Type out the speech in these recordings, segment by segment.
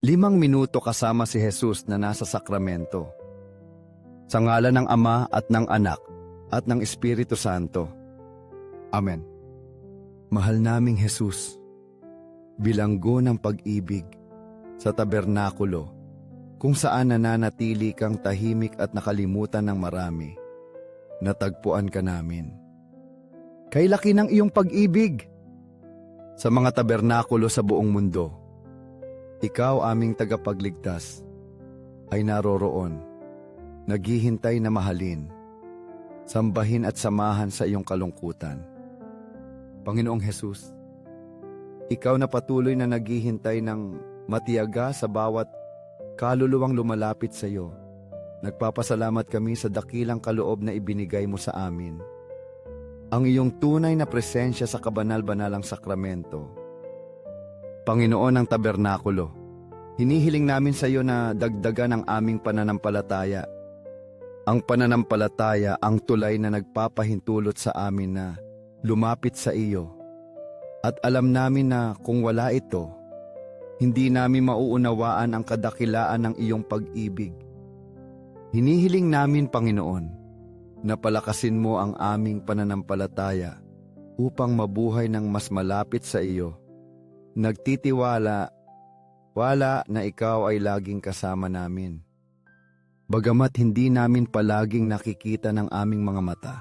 Limang minuto kasama si Jesus na nasa sakramento. Sa ngalan ng Ama at ng Anak at ng Espiritu Santo. Amen. Mahal naming Jesus, bilanggo ng pag-ibig sa tabernakulo kung saan nananatili kang tahimik at nakalimutan ng marami, natagpuan ka namin. Kay laki ng iyong pag-ibig sa mga tabernakulo sa buong mundo. Ikaw aming tagapagligtas ay naroroon, naghihintay na mahalin, sambahin at samahan sa iyong kalungkutan. Panginoong Hesus, ikaw na patuloy na naghihintay ng matiyaga sa bawat kaluluwang lumalapit sa iyo. Nagpapasalamat kami sa dakilang kaloob na ibinigay mo sa amin. Ang iyong tunay na presensya sa kabanal-banalang sakramento. Panginoon ng tabernakulo, hinihiling namin sa iyo na dagdagan ang aming pananampalataya. Ang pananampalataya ang tulay na nagpapahintulot sa amin na lumapit sa iyo. At alam namin na kung wala ito, hindi namin mauunawaan ang kadakilaan ng iyong pag-ibig. Hinihiling namin, Panginoon, na palakasin mo ang aming pananampalataya upang mabuhay ng mas malapit sa iyo. Nagtitiwala, wala na ikaw ay laging kasama namin. Bagamat hindi namin palaging nakikita ng aming mga mata,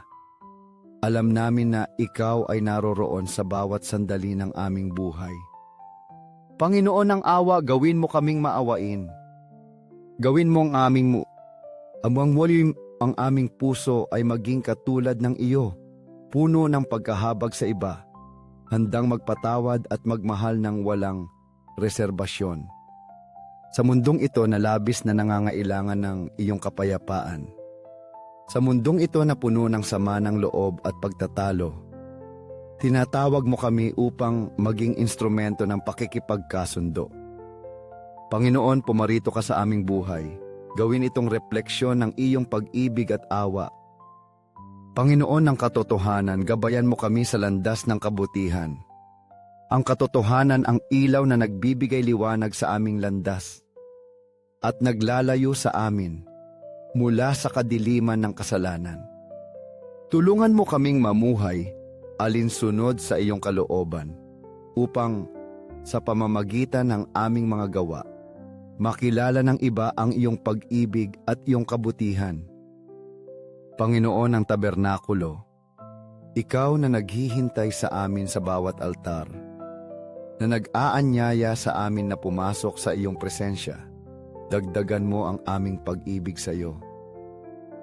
alam namin na ikaw ay naroroon sa bawat sandali ng aming buhay. Panginoon ng awa, gawin mo kaming maawain. Gawin mo ang aming mu... Amang ang aming puso ay maging katulad ng iyo, puno ng pagkahabag sa iba, handang magpatawad at magmahal ng walang reserbasyon. Sa mundong ito na labis na nangangailangan ng iyong kapayapaan. Sa mundong ito na puno ng sama ng loob at pagtatalo, tinatawag mo kami upang maging instrumento ng pakikipagkasundo. Panginoon, pumarito ka sa aming buhay. Gawin itong refleksyon ng iyong pag-ibig at awa. Panginoon ng katotohanan, gabayan mo kami sa landas ng kabutihan. Ang katotohanan ang ilaw na nagbibigay liwanag sa aming landas at naglalayo sa amin mula sa kadiliman ng kasalanan. Tulungan mo kaming mamuhay alinsunod sa iyong kalooban upang sa pamamagitan ng aming mga gawa, makilala ng iba ang iyong pag-ibig at iyong kabutihan. Panginoon ng tabernakulo, ikaw na naghihintay sa amin sa bawat altar, na nag-aanyaya sa amin na pumasok sa iyong presensya, dagdagan mo ang aming pag-ibig sa iyo.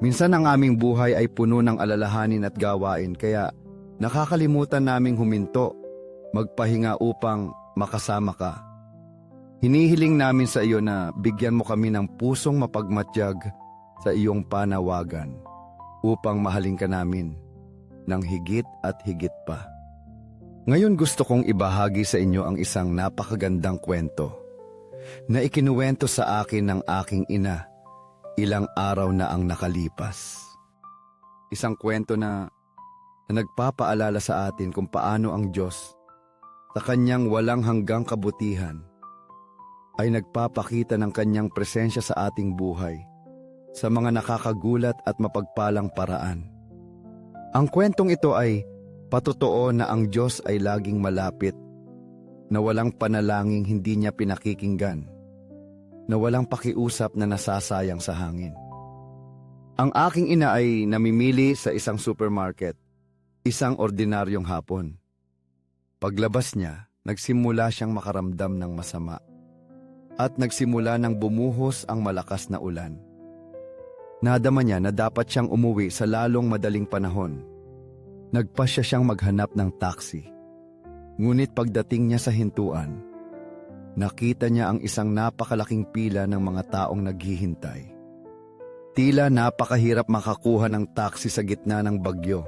Minsan ang aming buhay ay puno ng alalahanin at gawain kaya nakakalimutan naming huminto, magpahinga upang makasama ka. Hinihiling namin sa iyo na bigyan mo kami ng pusong mapagmatyag sa iyong panawagan upang mahalin ka namin ng higit at higit pa. Ngayon gusto kong ibahagi sa inyo ang isang napakagandang kwento na ikinuwento sa akin ng aking ina ilang araw na ang nakalipas. Isang kwento na, na nagpapaalala sa atin kung paano ang Diyos sa kanyang walang hanggang kabutihan ay nagpapakita ng kanyang presensya sa ating buhay sa mga nakakagulat at mapagpalang paraan. Ang kwentong ito ay patotoo na ang Diyos ay laging malapit, na walang panalangin hindi niya pinakikinggan, na walang pakiusap na nasasayang sa hangin. Ang aking ina ay namimili sa isang supermarket, isang ordinaryong hapon. Paglabas niya, nagsimula siyang makaramdam ng masama at nagsimula ng bumuhos ang malakas na ulan. Nadama niya na dapat siyang umuwi sa lalong madaling panahon. Nagpasya siyang maghanap ng taxi. Ngunit pagdating niya sa hintuan, nakita niya ang isang napakalaking pila ng mga taong naghihintay. Tila napakahirap makakuha ng taxi sa gitna ng bagyo.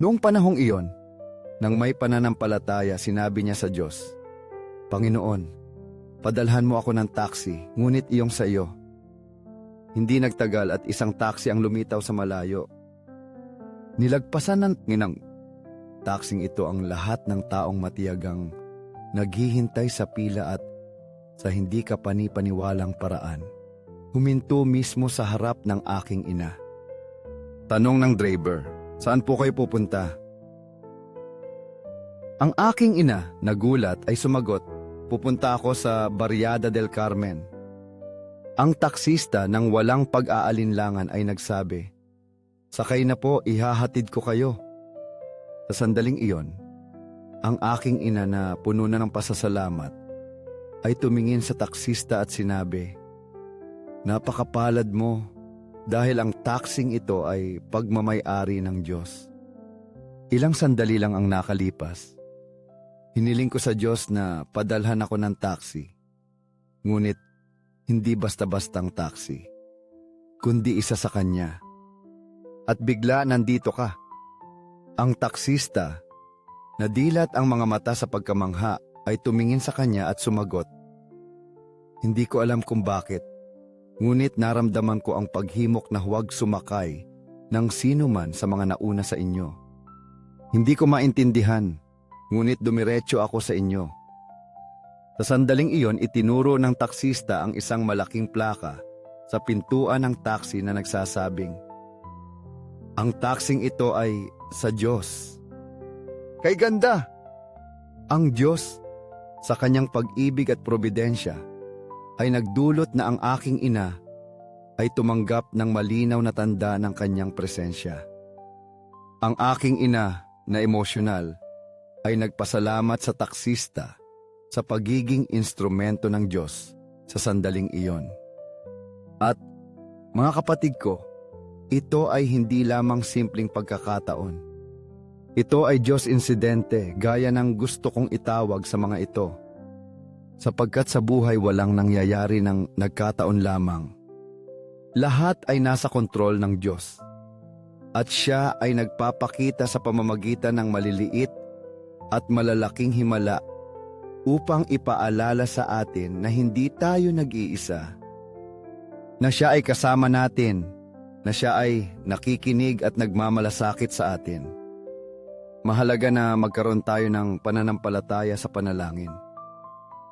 Noong panahong iyon, nang may pananampalataya, sinabi niya sa Diyos, Panginoon, padalhan mo ako ng taxi, ngunit iyong sa iyo. Hindi nagtagal at isang taxi ang lumitaw sa malayo. Nilagpasan ng nginang taxing ito ang lahat ng taong matiyagang naghihintay sa pila at sa hindi ka panipaniwalang paraan. Huminto mismo sa harap ng aking ina. Tanong ng driver, saan po kayo pupunta? Ang aking ina, nagulat, ay sumagot, pupunta ako sa Barriada del Carmen. Ang taksista ng walang pag-aalinlangan ay nagsabi, Sakay na po, ihahatid ko kayo. Sa sandaling iyon, ang aking ina na puno na ng pasasalamat ay tumingin sa taksista at sinabi, Napakapalad mo dahil ang taxing ito ay pagmamay-ari ng Diyos. Ilang sandali lang ang nakalipas. Hiniling ko sa Diyos na padalhan ako ng taxi. Ngunit hindi basta-bastang taxi, kundi isa sa Kanya. At bigla nandito ka. Ang taksista, nadilat ang mga mata sa pagkamangha ay tumingin sa kanya at sumagot. Hindi ko alam kung bakit, ngunit naramdaman ko ang paghimok na huwag sumakay ng sino man sa mga nauna sa inyo. Hindi ko maintindihan, ngunit dumiretso ako sa inyo. Sa sandaling iyon, itinuro ng taksista ang isang malaking plaka sa pintuan ng taxi na nagsasabing, Ang taxing ito ay sa Diyos. Kay ganda! Ang Diyos, sa kanyang pag-ibig at probidensya, ay nagdulot na ang aking ina ay tumanggap ng malinaw na tanda ng kanyang presensya. Ang aking ina na emosyonal ay nagpasalamat sa taksista sa pagiging instrumento ng Diyos sa sandaling iyon. At mga kapatid ko, ito ay hindi lamang simpleng pagkakataon. Ito ay Diyos insidente gaya ng gusto kong itawag sa mga ito. Sapagkat sa buhay walang nangyayari ng nagkataon lamang. Lahat ay nasa kontrol ng Diyos. At siya ay nagpapakita sa pamamagitan ng maliliit at malalaking himala upang ipaalala sa atin na hindi tayo nag-iisa. Na siya ay kasama natin, na siya ay nakikinig at nagmamalasakit sa atin. Mahalaga na magkaroon tayo ng pananampalataya sa panalangin.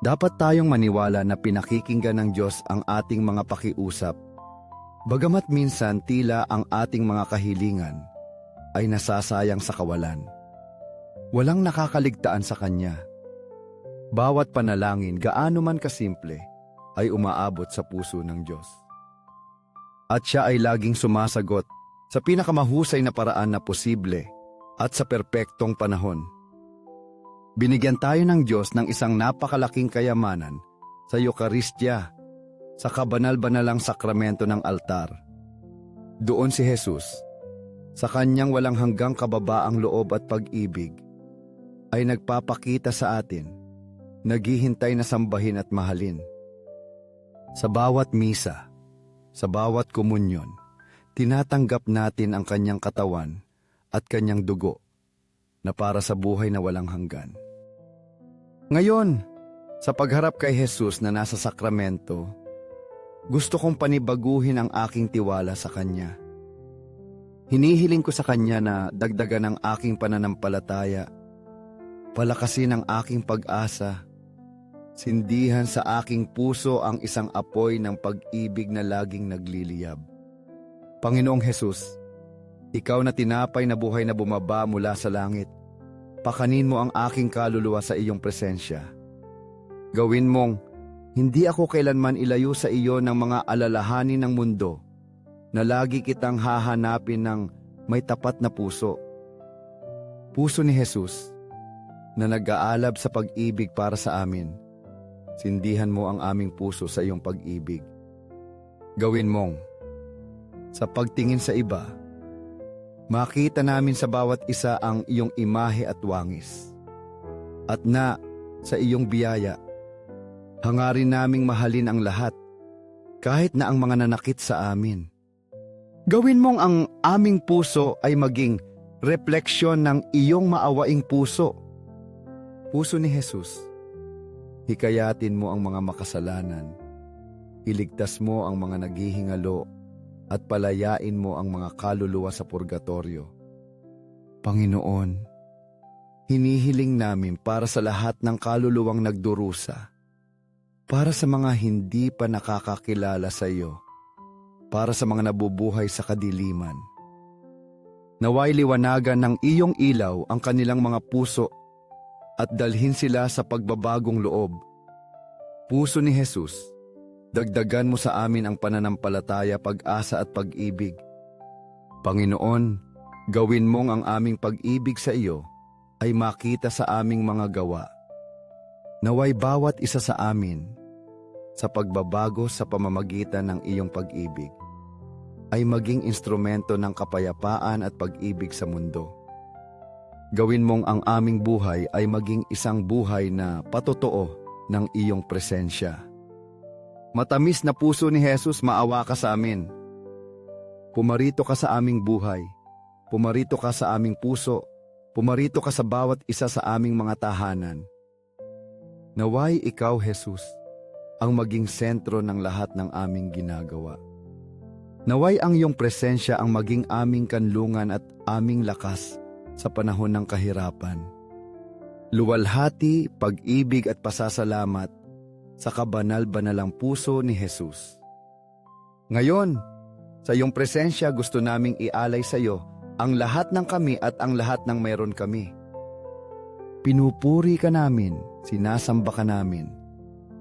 Dapat tayong maniwala na pinakikinggan ng Diyos ang ating mga pakiusap. Bagamat minsan tila ang ating mga kahilingan ay nasasayang sa kawalan. Walang nakakaligtaan sa Kanya. Bawat panalangin, gaano man kasimple, ay umaabot sa puso ng Diyos. At siya ay laging sumasagot sa pinakamahusay na paraan na posible at sa perpektong panahon. Binigyan tayo ng Diyos ng isang napakalaking kayamanan sa Eukaristya, sa kabanal-banalang sakramento ng altar. Doon si Jesus, sa kanyang walang hanggang kababaang loob at pag-ibig, ay nagpapakita sa atin, naghihintay na sambahin at mahalin. Sa bawat misa, sa bawat komunyon, tinatanggap natin ang kanyang katawan at kanyang dugo na para sa buhay na walang hanggan. Ngayon, sa pagharap kay Jesus na nasa sakramento, gusto kong panibaguhin ang aking tiwala sa Kanya. Hinihiling ko sa Kanya na dagdagan ang aking pananampalataya, palakasin ang aking pag-asa, sindihan sa aking puso ang isang apoy ng pag-ibig na laging nagliliyab. Panginoong Jesus, ikaw na tinapay na buhay na bumaba mula sa langit. Pakanin mo ang aking kaluluwa sa iyong presensya. Gawin mong hindi ako kailanman ilayo sa iyo ng mga alalahanin ng mundo na lagi kitang hahanapin ng may tapat na puso. Puso ni Jesus na nag-aalab sa pag-ibig para sa amin. Sindihan mo ang aming puso sa iyong pag-ibig. Gawin mong sa pagtingin sa iba, Makita namin sa bawat isa ang iyong imahe at wangis. At na, sa iyong biyaya, hangarin naming mahalin ang lahat, kahit na ang mga nanakit sa amin. Gawin mong ang aming puso ay maging refleksyon ng iyong maawaing puso. Puso ni Jesus, hikayatin mo ang mga makasalanan, iligtas mo ang mga naghihingalo at palayain mo ang mga kaluluwa sa purgatorio. Panginoon, hinihiling namin para sa lahat ng kaluluwang nagdurusa, para sa mga hindi pa nakakakilala sa iyo, para sa mga nabubuhay sa kadiliman. Naway liwanagan ng iyong ilaw ang kanilang mga puso at dalhin sila sa pagbabagong loob. Puso ni Jesus, dagdagan mo sa amin ang pananampalataya, pag-asa at pag-ibig. Panginoon, gawin mong ang aming pag-ibig sa iyo ay makita sa aming mga gawa. Naway bawat isa sa amin sa pagbabago sa pamamagitan ng iyong pag-ibig ay maging instrumento ng kapayapaan at pag-ibig sa mundo. Gawin mong ang aming buhay ay maging isang buhay na patotoo ng iyong presensya. Matamis na puso ni Jesus, maawa ka sa amin. Pumarito ka sa aming buhay. Pumarito ka sa aming puso. Pumarito ka sa bawat isa sa aming mga tahanan. Naway ikaw, Jesus, ang maging sentro ng lahat ng aming ginagawa. Naway ang iyong presensya ang maging aming kanlungan at aming lakas sa panahon ng kahirapan. Luwalhati, pag-ibig at pasasalamat sa kabanal-banalang puso ni Jesus. Ngayon, sa iyong presensya gusto naming ialay sa iyo ang lahat ng kami at ang lahat ng meron kami. Pinupuri ka namin, sinasamba ka namin.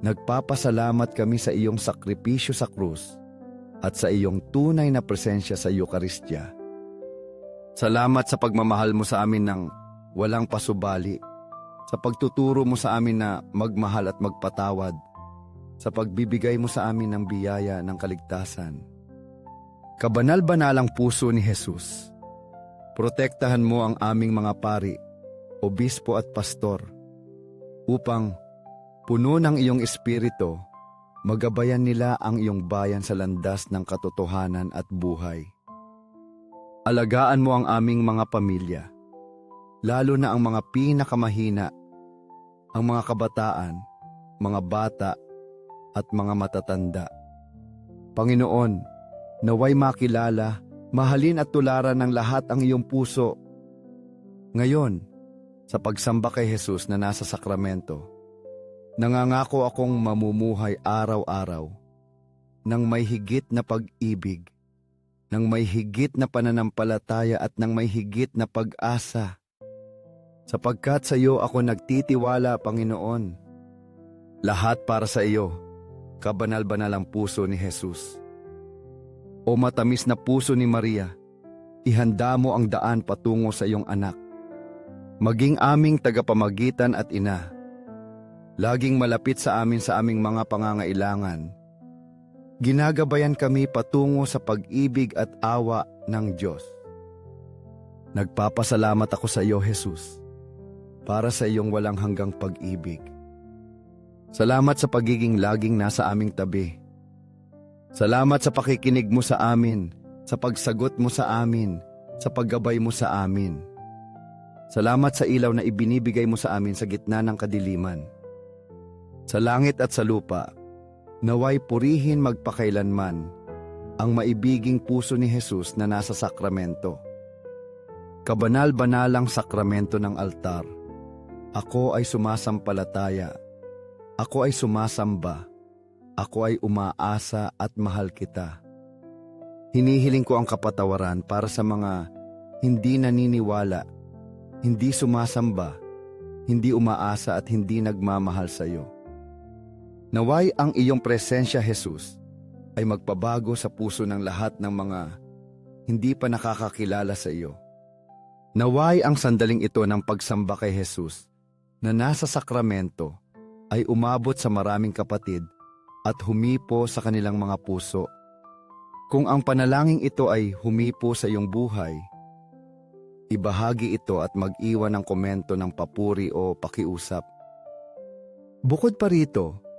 Nagpapasalamat kami sa iyong sakripisyo sa krus at sa iyong tunay na presensya sa Eukaristya. Salamat sa pagmamahal mo sa amin ng walang pasubali, sa pagtuturo mo sa amin na magmahal at magpatawad, sa pagbibigay mo sa amin ng biyaya ng kaligtasan. Kabanal-banalang puso ni Jesus, protektahan mo ang aming mga pari, obispo at pastor, upang puno ng iyong espiritu, magabayan nila ang iyong bayan sa landas ng katotohanan at buhay. Alagaan mo ang aming mga pamilya, lalo na ang mga pinakamahina, ang mga kabataan, mga bata, at mga matatanda. Panginoon, naway makilala, mahalin at tularan ng lahat ang iyong puso. Ngayon, sa pagsamba kay Jesus na nasa sakramento, nangangako akong mamumuhay araw-araw ng may higit na pag-ibig ng may higit na pananampalataya at ng may higit na pag-asa. Sapagkat sa iyo ako nagtitiwala, Panginoon. Lahat para sa iyo, kabanal-banalang puso ni Jesus. O matamis na puso ni Maria, ihanda mo ang daan patungo sa iyong anak. Maging aming tagapamagitan at ina. Laging malapit sa amin sa aming mga pangangailangan ginagabayan kami patungo sa pag-ibig at awa ng Diyos. Nagpapasalamat ako sa iyo, Jesus, para sa iyong walang hanggang pag-ibig. Salamat sa pagiging laging nasa aming tabi. Salamat sa pakikinig mo sa amin, sa pagsagot mo sa amin, sa paggabay mo sa amin. Salamat sa ilaw na ibinibigay mo sa amin sa gitna ng kadiliman. Sa langit at sa lupa, Naway purihin magpakailanman ang maibiging puso ni Jesus na nasa sakramento. Kabanal-banalang sakramento ng altar. Ako ay sumasampalataya. Ako ay sumasamba. Ako ay umaasa at mahal kita. Hinihiling ko ang kapatawaran para sa mga hindi naniniwala, hindi sumasamba, hindi umaasa at hindi nagmamahal sa iyo. Naway ang iyong presensya, Jesus, ay magpabago sa puso ng lahat ng mga hindi pa nakakakilala sa iyo. Naway ang sandaling ito ng pagsamba kay Jesus na nasa sakramento ay umabot sa maraming kapatid at humipo sa kanilang mga puso. Kung ang panalangin ito ay humipo sa iyong buhay, ibahagi ito at mag-iwan ng komento ng papuri o pakiusap. Bukod pa rito,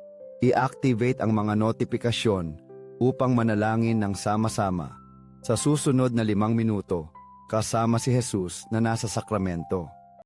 i-activate ang mga notifikasyon upang manalangin ng sama-sama sa susunod na limang minuto kasama si Jesus na nasa sakramento.